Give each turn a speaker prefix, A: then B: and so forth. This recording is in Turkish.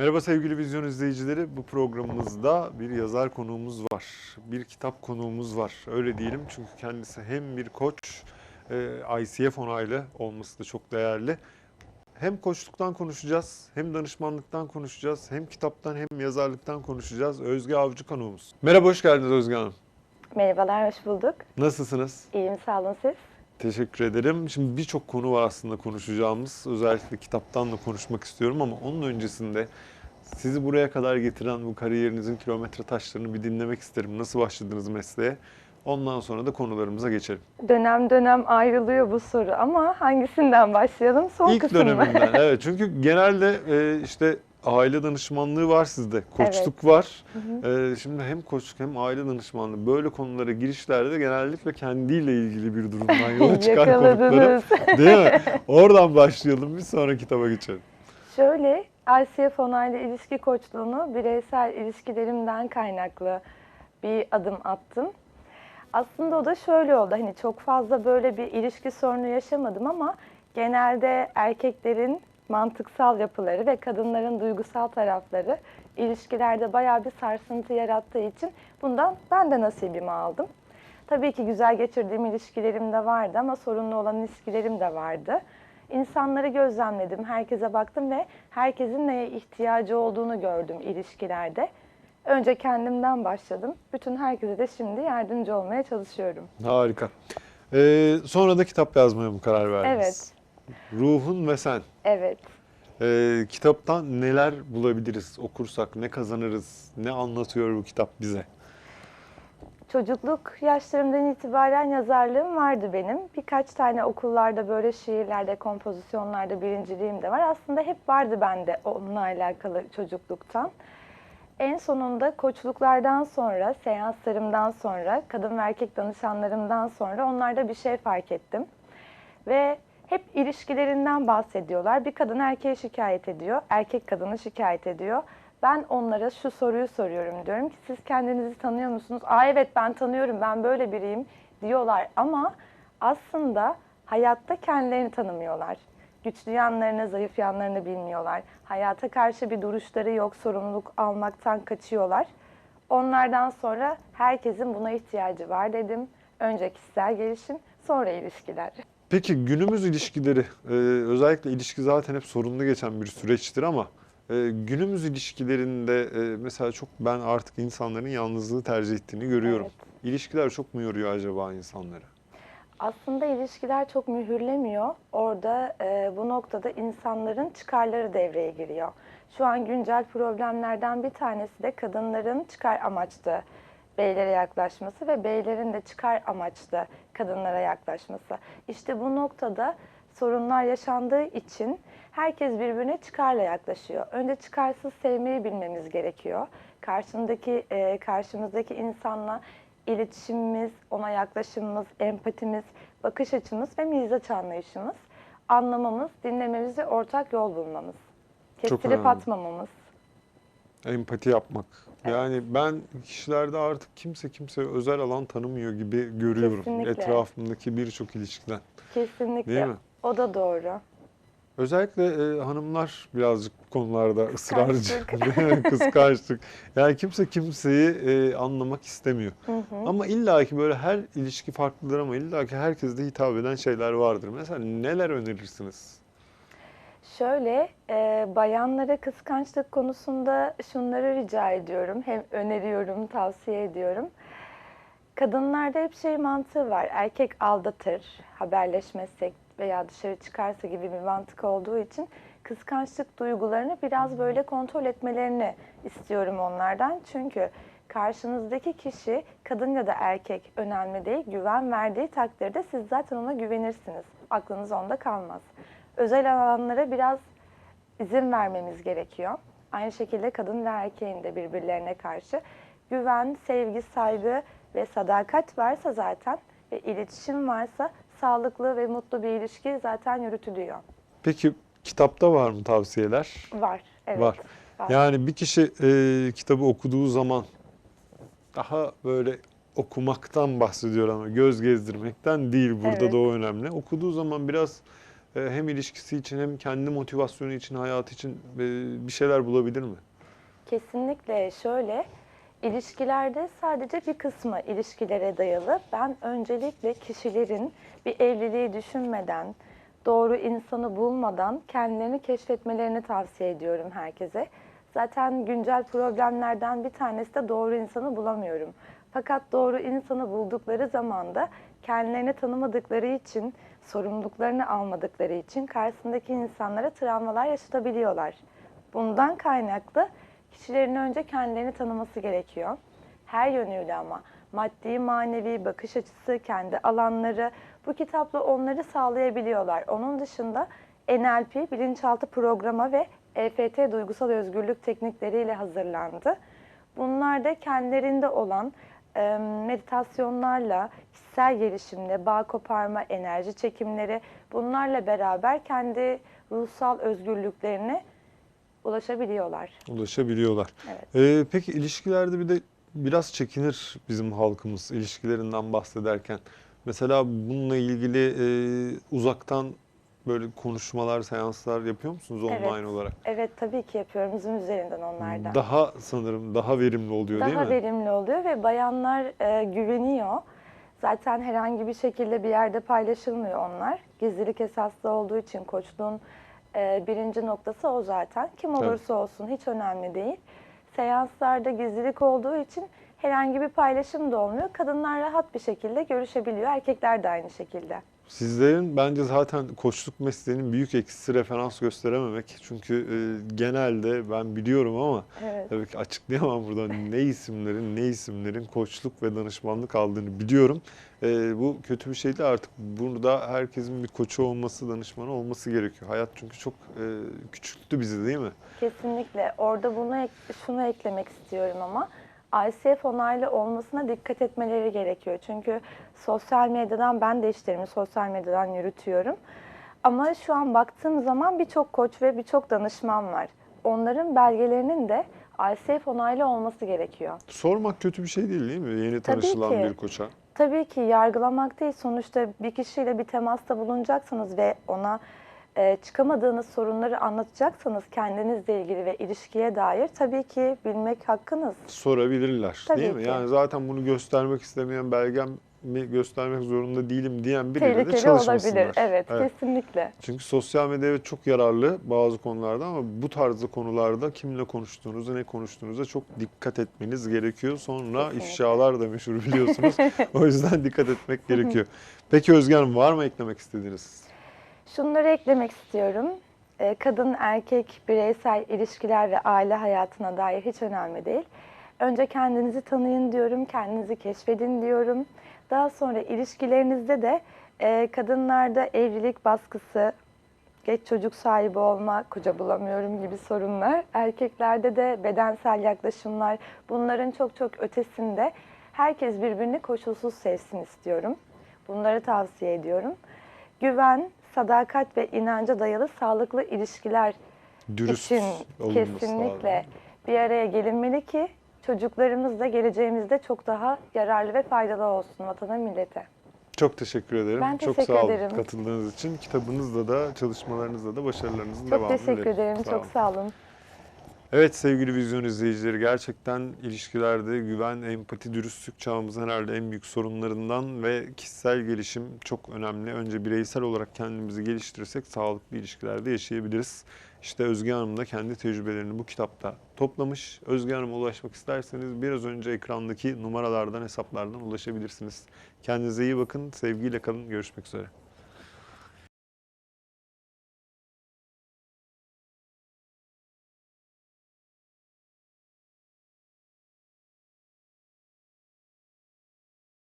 A: Merhaba sevgili vizyon izleyicileri. Bu programımızda bir yazar konuğumuz var. Bir kitap konuğumuz var. Öyle diyelim çünkü kendisi hem bir koç, e, ICF onaylı olması da çok değerli. Hem koçluktan konuşacağız, hem danışmanlıktan konuşacağız, hem kitaptan hem yazarlıktan konuşacağız. Özge Avcı konuğumuz. Merhaba, hoş geldiniz Özge Hanım.
B: Merhabalar, hoş bulduk.
A: Nasılsınız?
B: İyiyim, sağ olun siz.
A: Teşekkür ederim. Şimdi birçok konu var aslında konuşacağımız. Özellikle kitaptan da konuşmak istiyorum ama onun öncesinde sizi buraya kadar getiren bu kariyerinizin kilometre taşlarını bir dinlemek isterim. Nasıl başladınız mesleğe? Ondan sonra da konularımıza geçelim.
B: Dönem dönem ayrılıyor bu soru ama hangisinden başlayalım? Son
A: İlk
B: kısım mı?
A: döneminden. Evet çünkü genelde e, işte aile danışmanlığı var sizde. Koçluk
B: Evet.
A: var. E, şimdi hem koçluk hem aile danışmanlığı böyle konulara girişlerde genellikle kendiyle ilgili bir durumdan yola çıkan.
B: Yakaladınız.
A: Değil mi? Oradan başlayalım bir sonra kitaba geçelim.
B: Şöyle, ICF onaylı ilişki koçluğunu bireysel ilişkilerimden kaynaklı bir adım attım. Aslında o da şöyle oldu. Hani çok fazla böyle bir ilişki sorunu yaşamadım ama genelde erkeklerin mantıksal yapıları ve kadınların duygusal tarafları ilişkilerde bayağı bir sarsıntı yarattığı için bundan ben de nasibimi aldım. Tabii ki güzel geçirdiğim ilişkilerim de vardı ama sorunlu olan ilişkilerim de vardı. İnsanları gözlemledim, herkese baktım ve herkesin neye ihtiyacı olduğunu gördüm ilişkilerde. Önce kendimden başladım. Bütün herkese de şimdi yardımcı olmaya çalışıyorum.
A: Harika. Ee, sonra da kitap yazmaya mı karar verdiniz?
B: Evet,
A: Ruhun ve sen.
B: evet.
A: Ee, kitaptan neler bulabiliriz okursak, ne kazanırız, ne anlatıyor bu kitap bize?
B: Çocukluk yaşlarımdan itibaren yazarlığım vardı benim. Birkaç tane okullarda böyle şiirlerde, kompozisyonlarda birinciliğim de var. Aslında hep vardı bende onunla alakalı çocukluktan. En sonunda koçluklardan sonra, seanslarımdan sonra, kadın ve erkek danışanlarımdan sonra onlarda bir şey fark ettim. Ve hep ilişkilerinden bahsediyorlar. Bir kadın erkeğe şikayet ediyor, erkek kadını şikayet ediyor. Ben onlara şu soruyu soruyorum diyorum ki siz kendinizi tanıyor musunuz? Aa evet ben tanıyorum, ben böyle biriyim diyorlar ama aslında hayatta kendilerini tanımıyorlar. Güçlü yanlarını, zayıf yanlarını bilmiyorlar. Hayata karşı bir duruşları yok, sorumluluk almaktan kaçıyorlar. Onlardan sonra herkesin buna ihtiyacı var dedim. Önce kişisel gelişim, sonra ilişkiler.
A: Peki günümüz ilişkileri, özellikle ilişki zaten hep sorunlu geçen bir süreçtir ama e, günümüz ilişkilerinde e, mesela çok ben artık insanların yalnızlığı tercih ettiğini görüyorum.
B: Evet.
A: İlişkiler çok mu yoruyor acaba insanları?
B: Aslında ilişkiler çok mühürlemiyor. Orada e, bu noktada insanların çıkarları devreye giriyor. Şu an güncel problemlerden bir tanesi de kadınların çıkar amaçlı beylere yaklaşması ve beylerin de çıkar amaçlı kadınlara yaklaşması. İşte bu noktada sorunlar yaşandığı için herkes birbirine çıkarla yaklaşıyor. Önce çıkarsız sevmeyi bilmemiz gerekiyor. Karşımdaki e, karşımızdaki insanla iletişimimiz, ona yaklaşımımız, empatimiz, bakış açımız ve mizaç anlayışımız, anlamamız, dinlememiz ve ortak yol bulmamız. Kestirip atmamamız.
A: Empati yapmak.
B: Evet.
A: Yani ben kişilerde artık kimse kimseye özel alan tanımıyor gibi görüyorum.
B: Kesinlikle.
A: Etrafımdaki birçok ilişkiden.
B: Kesinlikle.
A: Değil mi?
B: O da doğru.
A: Özellikle e, hanımlar birazcık bu konularda ısrarcı.
B: Kıskançlık.
A: Yani kimse kimseyi e, anlamak istemiyor.
B: Hı hı.
A: Ama illaki böyle her ilişki farklıdır ama illaki herkese hitap eden şeyler vardır. Mesela neler önerirsiniz?
B: Şöyle, e, bayanlara kıskançlık konusunda şunları rica ediyorum. Hem öneriyorum, tavsiye ediyorum. Kadınlarda hep şey mantığı var. Erkek aldatır, haberleşmezsek veya dışarı çıkarsa gibi bir mantık olduğu için kıskançlık duygularını biraz böyle kontrol etmelerini istiyorum onlardan. Çünkü karşınızdaki kişi kadın ya da erkek önemli değil. Güven verdiği takdirde siz zaten ona güvenirsiniz. Aklınız onda kalmaz. Özel alanlara biraz izin vermemiz gerekiyor. Aynı şekilde kadın ve erkeğin de birbirlerine karşı güven, sevgi, saygı ve sadakat varsa zaten ve iletişim varsa sağlıklı ve mutlu bir ilişki zaten yürütülüyor.
A: Peki kitapta var mı tavsiyeler?
B: Var. Evet.
A: Var. Yani bir kişi e, kitabı okuduğu zaman daha böyle okumaktan bahsediyor ama göz gezdirmekten değil burada
B: Evet.
A: da o önemli. Okuduğu zaman biraz e, hem ilişkisi için hem kendi motivasyonu için, hayatı için e, bir şeyler bulabilir mi?
B: Kesinlikle şöyle, ilişkilerde sadece bir kısmı ilişkilere dayalı. Ben öncelikle kişilerin bir evliliği düşünmeden, doğru insanı bulmadan kendilerini keşfetmelerini tavsiye ediyorum herkese. Zaten güncel problemlerden bir tanesi de doğru insanı bulamıyorum. Fakat doğru insanı buldukları zaman da kendilerini tanımadıkları için, sorumluluklarını almadıkları için karşısındaki insanlara travmalar yaşatabiliyorlar. Bundan kaynaklı kişilerin önce kendilerini tanıması gerekiyor. Her yönüyle ama maddi, manevi, bakış açısı, kendi alanları bu kitapla onları sağlayabiliyorlar. Onun dışında NLP, bilinçaltı programa ve EFT duygusal özgürlük teknikleriyle hazırlandı. Bunlar da kendilerinde olan e, meditasyonlarla, kişisel gelişimle, bağ koparma, enerji çekimleri bunlarla beraber kendi ruhsal özgürlüklerine ulaşabiliyorlar.
A: Ulaşabiliyorlar.
B: Evet.
A: E, peki ilişkilerde bir de biraz çekinir bizim halkımız ilişkilerinden bahsederken. Mesela bununla ilgili e, uzaktan böyle konuşmalar, seanslar yapıyor musunuz online
B: Evet.
A: olarak?
B: Evet tabii ki yapıyorum Zoom üzerinden onlardan.
A: Daha sanırım daha verimli oluyor değil
B: Daha
A: mi?
B: verimli oluyor ve bayanlar e, güveniyor. Zaten herhangi bir şekilde bir yerde paylaşılmıyor onlar. Gizlilik esaslı olduğu için koçluğun e, birinci noktası o zaten. Kim olursa olsun hiç önemli değil. Seanslarda gizlilik olduğu için herhangi bir paylaşım da olmuyor. Kadınlar rahat bir şekilde görüşebiliyor. Erkekler de aynı şekilde.
A: Sizlerin bence zaten koçluk mesleğinin büyük eksisi referans gösterememek. Çünkü e, genelde ben biliyorum ama
B: Evet.
A: tabii ki açıklayamam burada ne isimlerin ne isimlerin koçluk ve danışmanlık aldığını biliyorum. E, bu kötü bir şey değil artık. Burada herkesin bir koçu olması, danışmanı olması gerekiyor. Hayat çünkü çok e, küçülttü bizi değil mi?
B: Kesinlikle. Orada bunu ek- şunu eklemek istiyorum ama ICF onaylı olmasına dikkat etmeleri gerekiyor. Çünkü sosyal medyadan ben de işlerimi sosyal medyadan yürütüyorum. Ama şu an baktığım zaman birçok koç ve birçok danışman var. Onların belgelerinin de ICF onaylı olması gerekiyor.
A: Sormak kötü bir şey değil değil mi? Yeni
B: Tabii
A: tanışılan
B: ki.
A: bir koça.
B: Tabii ki yargılamak değil. Sonuçta bir kişiyle bir temasta bulunacaksınız ve ona e, çıkamadığınız sorunları anlatacaksanız kendinizle ilgili ve ilişkiye dair tabii ki bilmek hakkınız.
A: sorabilirler
B: Tabii
A: değil mi?
B: ki.
A: Yani zaten bunu göstermek istemeyen belgemi göstermek zorunda değilim diyen biriyle de çalışmasınlar.
B: olabilir. Evet, kesinlikle.
A: Çünkü sosyal medya evet çok yararlı bazı konularda ama bu tarzda konularda kimle konuştuğunuza, ne konuştuğunuza çok dikkat etmeniz gerekiyor. Sonra
B: Kesinlikle.
A: ifşalar da meşhur biliyorsunuz. o yüzden dikkat etmek gerekiyor. Peki Özge Hanım var mı eklemek istediğiniz?
B: Şunları eklemek istiyorum. E, Kadın, erkek, bireysel ilişkiler ve aile hayatına dair hiç önemli değil. Önce kendinizi tanıyın diyorum, kendinizi keşfedin diyorum. Daha sonra ilişkilerinizde de e, kadınlarda evlilik baskısı, geç çocuk sahibi olma, koca bulamıyorum gibi sorunlar. Erkeklerde de bedensel yaklaşımlar, bunların çok çok ötesinde herkes birbirini koşulsuz sevsin istiyorum. Bunları tavsiye ediyorum. Güven, sadakat ve inanca dayalı sağlıklı ilişkiler
A: Dürüst
B: için kesinlikle
A: lazım.
B: bir araya gelinmeli ki çocuklarımız da geleceğimizde çok daha yararlı ve faydalı olsun vatana millete.
A: Çok teşekkür ederim.
B: Ben
A: çok
B: teşekkür
A: sağ olun
B: ederim.
A: katıldığınız için. Kitabınızda da, çalışmalarınızda da başarılarınızın
B: Çok
A: devamını
B: teşekkür
A: dilerim.
B: ederim.
A: Sağ
B: çok
A: olun.
B: sağ olun.
A: Evet sevgili vizyon izleyicileri gerçekten ilişkilerde güven, empati, dürüstlük çağımızın herhalde en büyük sorunlarından ve kişisel gelişim çok önemli. Önce bireysel olarak kendimizi geliştirirsek sağlıklı ilişkilerde yaşayabiliriz. İşte Özge Hanım da kendi tecrübelerini bu kitapta toplamış. Özge Hanım'a ulaşmak isterseniz biraz önce ekrandaki numaralardan, hesaplardan ulaşabilirsiniz. Kendinize iyi bakın, sevgiyle kalın, görüşmek üzere.